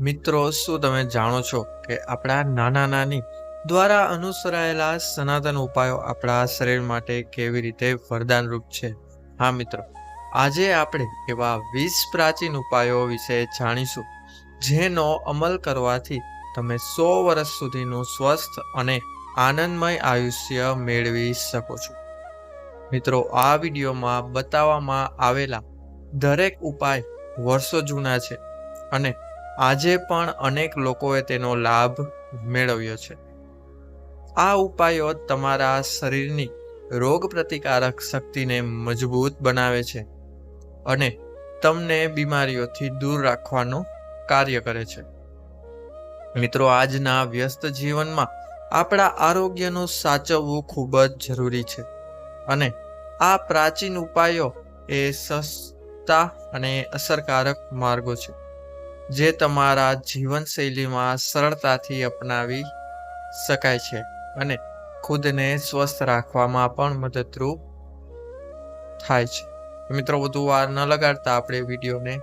મિત્રો, શું તમે જાણો છો કે આપણા નાના નાની દ્વારા અનુસરાયેલા સનાતન ઉપાયો આપણા શરીર માટે કેવી રીતે વરદાનરૂપ છે? હા, મિત્રો, આજે આપણે એવા વીસ પ્રાચીન ઉપાયો વિશે જાણીશું, જેનો અમલ કરવાથી તમે સો વર્ષ સુધીનું સ્વસ્થ અને આનંદમય આયુષ્ય મેળવી શકો છો. મિત્રો, આ વિડીયોમાં બતાવવામાં આવેલા દરેક ઉપાય વર્ષો જૂના છે અને આજે પણ અનેક લોકોએ તેનો લાભ મેળવ્યો છે. આ ઉપાયો તમારા શરીરની રોગ પ્રતિકારક શક્તિને મજબૂત બનાવે છે અને તમને બીમારીઓથી દૂર રાખવાનું કાર્ય કરે છે. મિત્રો, આજના વ્યસ્ત જીવનમાં આપણા આરોગ્યનું સાચવવું ખૂબ જ જરૂરી છે અને આ પ્રાચીન ઉપાયો એ સસ્તા અને અસરકારક માર્ગો છે. જે તમારા જીવનશૈલીમાં સરળતાથી અપનાવી શકાય છે અને ખુદને સ્વસ્થ રાખવામાં પણ મદદરૂપ થાય છે. મિત્રો, વધુ વાર ન લગાડતા આપણે વિડીયોને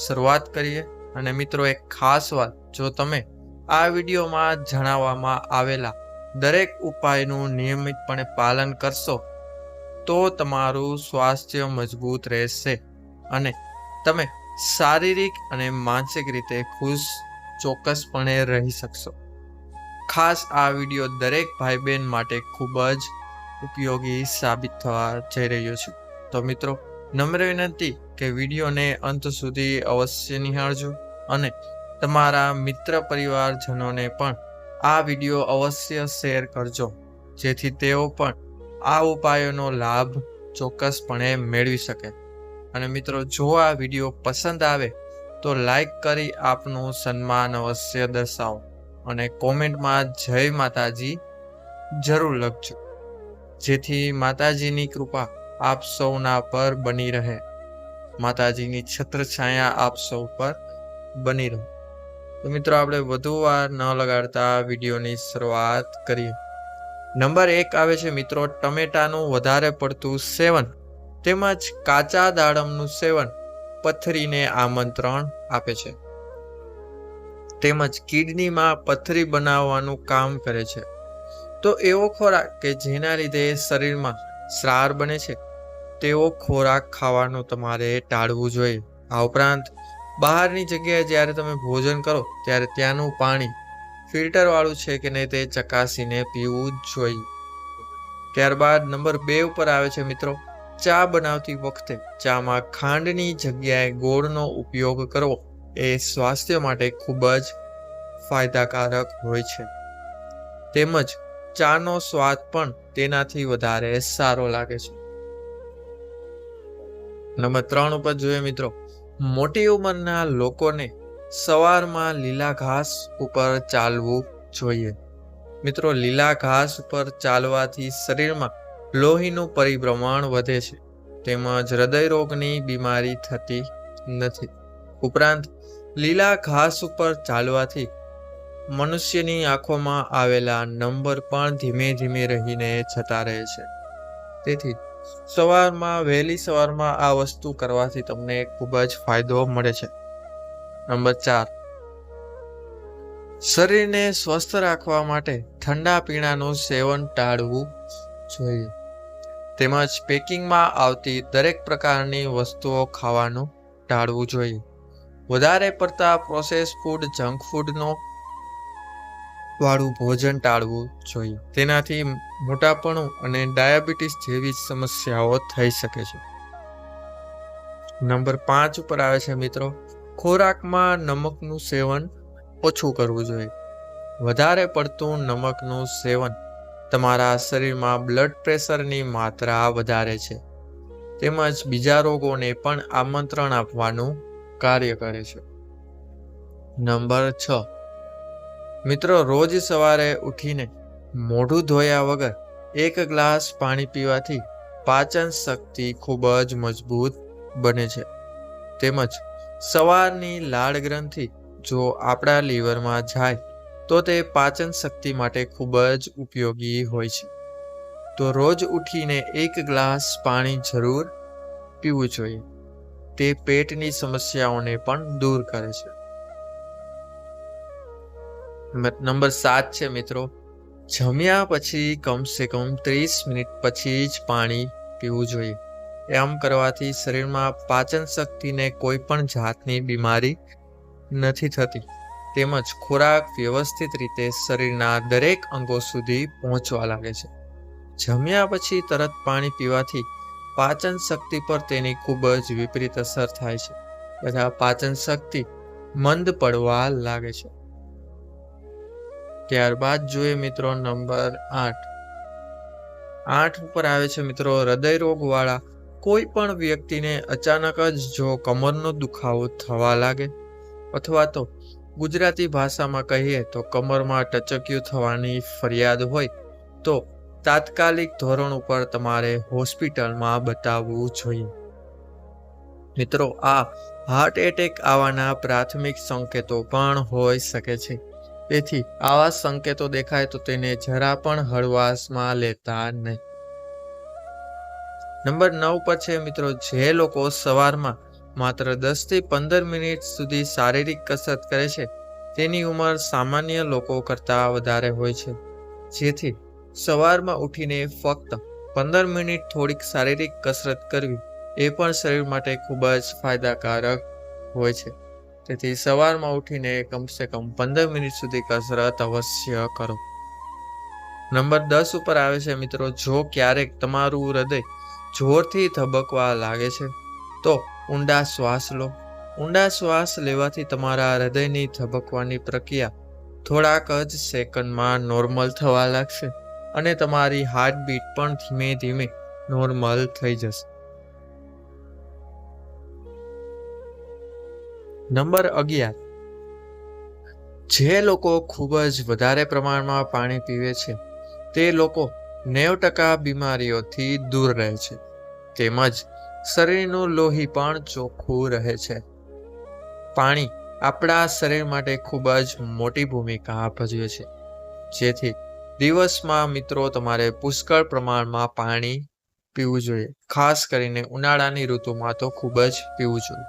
શરૂઆત કરીએ. અને મિત્રો, એક ખાસ વાત, જો તમે આ વિડીયોમાં જણાવવામાં આવેલા દરેક ઉપાયનું નિયમિતપણે પાલન કરશો, તો તમારું સ્વાસ્થ્ય મજબૂત રહેશે અને તમે શારીરિક અને માનસિક રીતે ખુશ ચોક્કસપણે રહી શકશો. ખાસ આ વીડિયો દરેક ભાઈ બહેન માટે ખૂબ જ ઉપયોગી સાબિત થવા જઈ રહ્યો છે. તો મિત્રો, નમ્ર વિનંતી કે વિડીયોને અંત સુધી અવશ્ય નિહાળજો અને તમારા મિત્ર પરિવારજનોને પણ આ વીડિયો અવશ્ય શેર કરજો, જેથી તેઓ પણ આ ઉપાયોનો લાભ ચોક્કસપણે મેળવી શકે. અને મિત્રો, જો આ વીડિયો પસંદ આવે, તો લાઈક કરી આપનું સન્માન અવશ્ય દર્શાવો અને કોમેન્ટમાં જય માતાજી જરૂર લખજો. જેથી માતાજીની કૃપા આપ સૌના પર બની રહે. માતાજીની છત્રછાયા આપ સૌ પર બની રહે. તો મિત્રો, આપણે વધુ વાર ન લગાડતા વિડીયોની શરૂઆત કરીએ. નંબર એક આવે છે મિત્રો, ટમેટાનું વધારે પડતું સેવન. તેમજ કાચા દાડમનું સેવન પથરીને આમંત્રણ આપે છે. તેમજ કિડનીમાં પથરી બનાવવાનું કામ કરે છે. તો એવો ખોરાક કે જેના લીધે શરીરમાં શ્રાર બને છે, તેવો ખોરાક ખાવાનું તમારે ટાળવું જોઈએ. આ ઉપરાંત બહારની જગ્યાએ જ્યારે તમે ભોજન કરો, ત્યારે ત્યાંનું પાણી ફિલ્ટરવાળું છે કે નહીં તે ચકાસીને પીવું જ જોઈએ. ત્યારબાદ નંબર બે ઉપર આવે છે મિત્રો ચા બનાવતી વખતે ચામાં ખાંડની જગ્યાએ ગોળનો ઉપયોગ કરવો એ સ્વાસ્થ્ય માટે ખૂબ જ ફાયદાકારક હોય છે. તેમજ ચાનો સ્વાદ પણ તેનાથી વધારે સારો લાગે છે. નંબર ત્રણ ઉપર જોઈએ મિત્રો, મોટી ઉંમરના લોકોને સવારમાં લીલા ઘાસ ઉપર ચાલવું જોઈએ. મિત્રો, લીલા ઘાસ ઉપર ચાલવાથી શરીરમાં લોહીનું પરિભ્રમણ વધે છે. તેમજ હૃદય રોગની બીમારી થતી નથી. ઉપરાંત, લીલા ઘાસ ઉપર ચાલવાથી મનુષ્યની આંખોમાં આવેલા નંબર પણ ધીમે ધીમે રહીને જતા રહે છે. તેથી, સવારમાં, વહેલી સવારમાં આ વસ્તુ કરવાથી તમને ખૂબ જ ફાયદો મળે છે. નંબર ચાર. શરીરને સ્વસ્થ રાખવા માટે ઠંડા પીણાનું સેવન ટાળવું જોઈએ તેમજ પેકિંગમાં આવતી દરેક પ્રકારની વસ્તુઓ ખાવાનું ટાળવું જોઈએ વધારે પડતા પ્રોસેસ ફૂડ જંક ફૂડનો વાળું ભોજન ટાળવું જોઈએ તેનાથી મોટાપણું અને ડાયાબિટીસ જેવી સમસ્યાઓ થઈ શકે છે. નંબર પાંચ ઉપર આવે છે મિત્રો, ખોરાકમાં નમકનું સેવન ઓછું કરવું જોઈએ. વધારે પડતું નમકનું સેવન તમારા શરીરમાં બ્લડ પ્રેશરની માત્રા વધારે છે. તેમજ બીજા રોગોને પણ આમંત્રણ આપવાનું કાર્ય કરે છે. નંબર છ. મિત્રો, રોજ સવારે ઉઠીને મોઢું ધોયા વગર એક ગ્લાસ પાણી પીવાથી પાચન શક્તિ ખૂબ જ મજબૂત બને છે. તેમજ સવારની લાળ ગ્રંથિ જો આપણા લીવરમાં જાય તો તે પાચન શક્તિ માટે ખૂબ જ ઉપયોગી હોય છે. તો રોજ ઉઠીને એક ગ્લાસ પાણી જરૂર પીવું જોઈએ. તે પેટની સમસ્યાઓને પણ દૂર કરે છે. નંબર સાત છે મિત્રો. જમ્યા પછી કમસે કમ ત્રીસ મિનિટ પછી જ પાણી પીવું જોઈએ. એમ કરવાથી શરીરમાં પાચન શક્તિને કોઈ પણ જાતની બીમારી નથી થતી. તેમજ ખોરાક વ્યવસ્થિત રીતે શરીરના દરેક અંગો સુધી પહોંચવા લાગે છે. જમ્યા પછી તરત પાણી પીવાથી પાચન શક્તિ પર તેની ખૂબ જ વિપરીત અસર થાય છે. તથા પાચન શક્તિ મંદ પડવા લાગે છે. ત્યારબાદ જોઈએ મિત્રો નંબર આઠ. આઠ ઉપર આવે છે મિત્રો હૃદય રોગ વાળા કોઈ પણ વ્યક્તિને અચાનક જ જો કમરનો દુખાવો થવા લાગે અથવા તો ગુજરાતી ભાષામાં કહીએ તો કમરમાં ટચક્યું થવાની ફરિયાદ હોય તો તાત્કાલિક ધોરણ ઉપર તમારે હોસ્પિટલમાં બતાવવું જોઈએ. મિત્રો, આ હાર્ટ એટેક આવવાના પ્રાથમિક સંકેતો પણ હોઈ શકે છે. તેથી આવા સંકેતો દેખાય તો તેને જરા પણ હળવાશમાં લેતા નહીં. નંબર નવ પર છે મિત્રો, જે લોકો સવારમાં માત્ર દસથી પંદર મિનિટ સુધી શારીરિક કસરત કરે છે. તેની ઉંમર સામાન્ય લોકો કરતાં વધારે હોય છે. જેથી સવારમાં ઉઠીને ફક્ત પંદર મિનિટ થોડીક શારીરિક કસરત કરવી એ પણ શરીર માટે ખૂબ જ ફાયદાકારક હોય છે. તેથી સવારમાં ઉઠીને કમસે કમ પંદર મિનિટ સુધી કસરત અવશ્ય કરો. નંબર દસ ઉપર આવે છે મિત્રો, જો ક્યારેક તમારું હૃદય જોરથી ધબકવા લાગે છે, તો ઊંડા શ્વાસ લો. ઊંડા શ્વાસ લેવાથી તમારા હૃદયની ધબકવાની પ્રક્રિયા થોડાક જ સેકન્ડમાં નોર્મલ થવા લાગશે અને તમારી હાર્ટબીટ પણ ધીમે ધીમે નોર્મલ થઈ જશે. નંબર અગિયાર. જે લોકો ખૂબ જ વધારે પ્રમાણમાં પાણી પીવે છે, તે લોકો નેવ ટકા બીમારીઓથી દૂર રહે છે. તેમજ શરીરનું લોહી પણ ચોખ્ખું રહે છે. પાણી આપણા શરીર માટે ખૂબ જ મોટી ભૂમિકા ભજવે છે. જેથી દિવસમાં મિત્રો તમારે પુષ્કળ પ્રમાણમાં પાણી પીવું જોઈએ. ખાસ કરીને ઉનાળાની ઋતુમાં તો ખૂબ જ પીવું જોઈએ.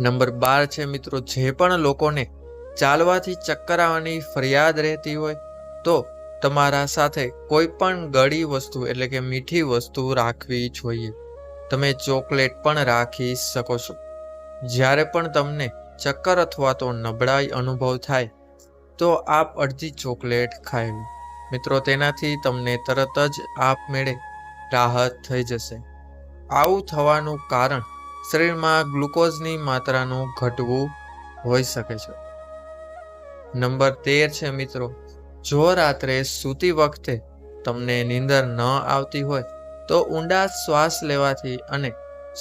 નંબર બાર છે મિત્રો, જે પણ લોકોને ચાલવાથી ચક્કર આવવાની ફરિયાદ રહેતી હોય તો તમારા સાથે કોઈ પણ ગળી વસ્તુ એટલે કે મીઠી વસ્તુ રાખવી જોઈએ. તમે ચોકલેટ પણ રાખી શકો છો. જ્યારે પણ તમને ચક્કર અથવા તો નબળાઈ અનુભવ થાય, તો આપ અડધી ચોકલેટ લો. મિત્રો, તેનાથી તમને તરત જ આપમેળે રાહત થઈ જશે. આવું થવાનું કારણ શરીરમાં ગ્લુકોઝની માત્રાનું ઘટવું હોઈ શકે છે. નંબર તેર છે મિત્રો જો રાત્રે સૂતી વખતે તમને નીંદર ન આવતી હોય, તો ઊંડા શ્વાસ લેવાથી અને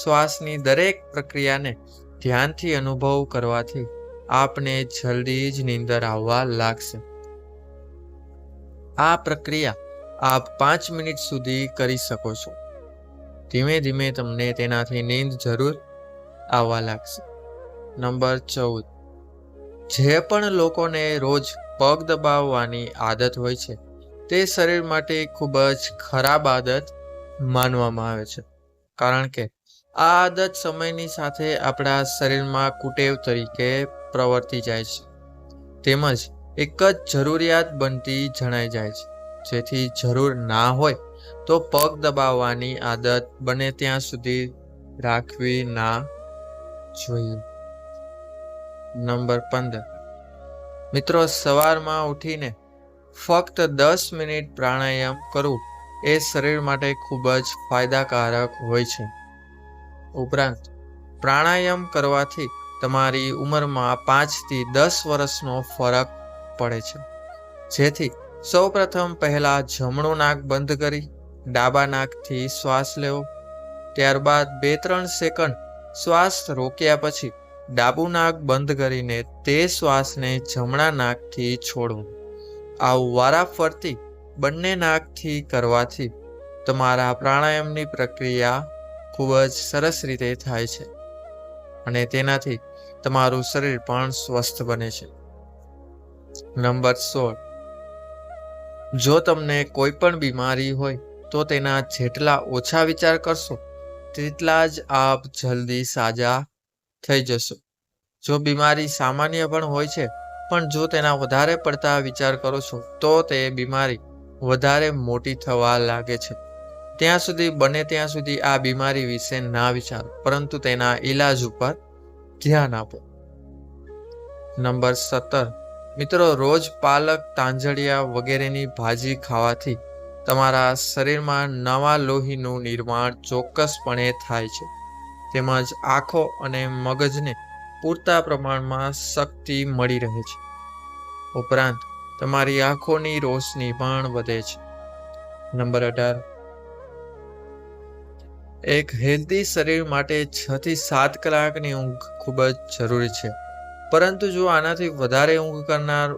શ્વાસની દરેક પ્રક્રિયાને ધ્યાનથી અનુભવ કરવાથી આપને જલ્દી જ નીંદર આવવા લાગશે. આ પ્રક્રિયા આપ પાંચ મિનિટ સુધી કરી શકો છો. ધીમે ધીમે તમને તેનાથી નીંદ જરૂર આવવા લાગશે. નંબર ચૌદ. જે પણ લોકોને રોજ પગ દબાવવાની આદત હોય છે. તે શરીર માટે ખૂબ જ ખરાબ આદત માનવામાં આવે છે. કારણ કે આ આદત સમયની સાથે આપણા શરીરમાં કુટેવ તરીકે પ્રવર્તી જાય છે. તેમજ એક જ જરૂરિયાત બનતી જણાઈ જાય છે. જેથી જરૂર ના હોય તો પગ દબાવવાની આદત બને ત્યાં સુધી રાખવી ના જોઈએ. નંબર પંદર. મિત્રો, સવારમાં ઉઠીને ફક્ત દસ મિનિટ પ્રાણાયામ કરવું એ શરીર માટે ખૂબ જ ફાયદાકારક હોય છે. ઉપરાંત, પ્રાણાયામ કરવાથી તમારી ઉંમરમાં પાંચથી દસ વર્ષનો ફરક પડે છે. જેથી સૌપ્રથમ પહેલાં જમણું નાક બંધ કરી, ડાબા નાકથી શ્વાસ લેવો, ત્યારબાદ બે ત્રણ સેકન્ડ શ્વાસ રોક્યા પછી ડાબું નાક બંધ કરીને તે શ્વાસને જમણા નાકથી છોડવું આવું વારાફરતી બંને નાકથી કરવાથી તમારા પ્રાણાયામની પ્રક્રિયા ખૂબ જ સરસ રીતે થાય છે અને તેનાથી તમારું શરીર પણ સ્વસ્થ બને છે. નંબર સોળ. જો તમને કોઈ પણ બીમારી હોય તો તેના જેટલા ઓછા વિચાર કરશો, તેટલા જ આપ જલ્દી સાજા થઈ જશો. જો બીમારી સામાન્ય પણ હોય છે, પણ જો તેના વધારે પડતા વિચાર કરો છો, તો તે બીમારી વધારે મોટી થવા લાગે છે. ત્યાં સુધી બને ત્યાં સુધી આ બીમારી વિશે ના વિચારો, પરંતુ તેના ઈલાજ ઉપર ધ્યાન આપો. નંબર સત્તર. મિત્રો, રોજ પાલક, તાંજળિયા વગેરેની ભાજી ખાવાથી તમારા શરીરમાં નવા લોહીનું નિર્માણ ચોક્કસપણે થાય છે. તેમજ આંખો અને મગજને પૂરતા પ્રમાણમાં શક્તિ મળી રહે છે. ઉપરાંત, તમારી આંખોની રોશની પણ વધે છે. નંબર અઢાર. એક હેલ્ધી શરીર માટે છ થી સાત કલાકની ઊંઘ ખૂબ જ જરૂરી છે. પરંતુ જો આનાથી વધારે ઊંઘ કરનાર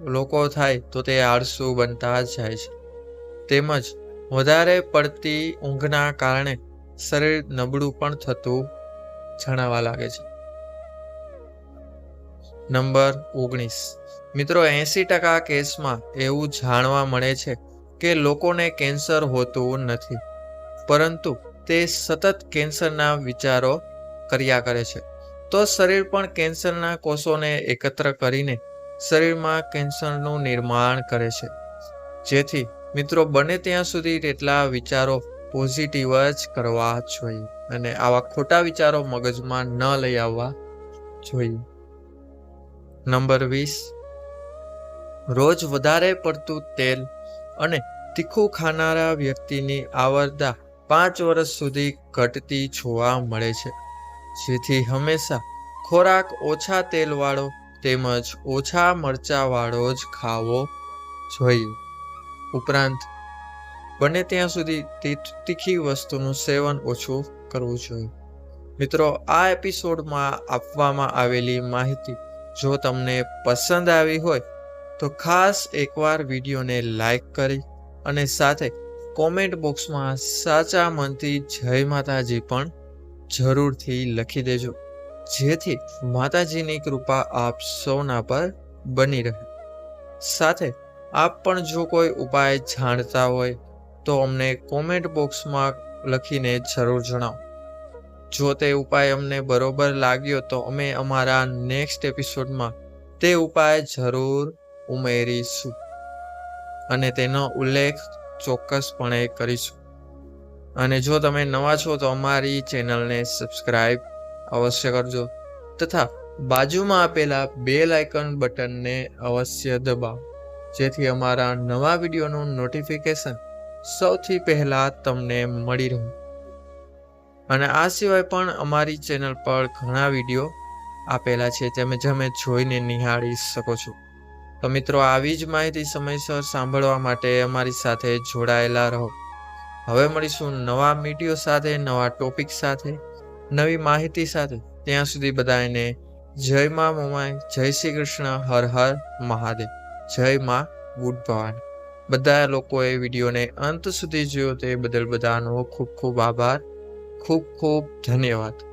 લોકો થાય, તો તે આળસુ બનતા જાય છે. તેમજ વધારે પડતી ઊંઘના કારણે શરીર નબળું પણ થતું જણાવા લાગે છે. નંબર ઓગણીસ. મિત્રો, એંસી ટકા કેસમાં એવું જાણવા મળે છે કે લોકોને કેન્સર હોતું નથી, પરંતુ તે સતત કેન્સરના વિચારો કર્યા કરે છે. તો શરીર પણ કેન્સરના કોષોને એકત્ર કરીને શરીરમાં કેન્સરનું નિર્માણ કરે છે. જેથી, મિત્રો, બને ત્યાં સુધી તેટલા વિચારો પોઝિટિવ જ કરવા જોઈએ અને આવા ખોટા વિચારો મગજમાં ન લઈ આવવા જોઈએ. નંબર વીસ. રોજ વધારે પડતું તેલ અને તીખું ખાનારા વ્યક્તિની આવરદા પાંચ વર્ષ સુધી ઘટતી જોવા મળે છે, જેથી હંમેશા ખોરાક ઓછા તેલવાળો તેમજ ઓછા મરચાવાળો જ ખાવો જોઈએ. ઉપરાંત બને ત્યાં સુધી તીખી વસ્તુનું સેવન ઓછું કરવું જોઈએ. મિત્રો, આ એપિસોડમાં આપવામાં આવેલી માહિતી જો તમને પસંદ આવી હોય, તો ખાસ એકવાર વિડીયોને લાઈક કરી અને સાથે કોમેન્ટ બોક્સમાં સાચા મનથી જય માતાજી પણ જરૂરથી લખી દેજો. જેથી માતાજીની કૃપા આપ સૌના પર બની રહે. સાથે આપ પણ જો કોઈ ઉપાય જાણતા હોય તો અમને કોમેન્ટ બોક્સમાં લખીને જરૂર જણાવો. જો તે ઉપાય અમને બરોબર લાગ્યો તો અમે અમારા નેક્સ્ટ એપિસોડમાં તે ઉપાય જરૂર ઉમેરીશું. અને તેનો ઉલ્લેખ ચોક્કસપણે કરીશું. અને જો તમે નવા છો તો અમારી ચેનલને સબસ્ક્રાઈબ અવશ્ય કરજો તથા બાજુમાં આપેલા બેલ આઇકન બટનને અવશ્ય દબાવો. જેથી અમારા નવા વિડીયોનું નોટિફિકેશન સૌથી પહેલા તમને મળી રહું. અને આ સિવાય પણ અમારી ચેનલ પર ઘણા વીડિયો આપેલા છે, તમે જમે જોઈને નિહાળી શકો છો. તો મિત્રો, આવી જ માહિતી સમયસર સાંભળવા માટે અમારી સાથે જોડાયેલા રહો. હવે મળીશું નવા મીડિયો સાથે, નવા ટોપિક સાથે, નવી માહિતી સાથે. ત્યાં સુધી બધાને જય મા મોમાય જય શ્રી કૃષ્ણ, હર હર મહાદેવ. જય મા બુટ ભવાની બધા લોકોએ વિડીયોને અંત સુધી જોયો તે બદલ બધાનો ખૂબ ખૂબ આભાર. ખૂબ ખૂબ ધન્યવાદ.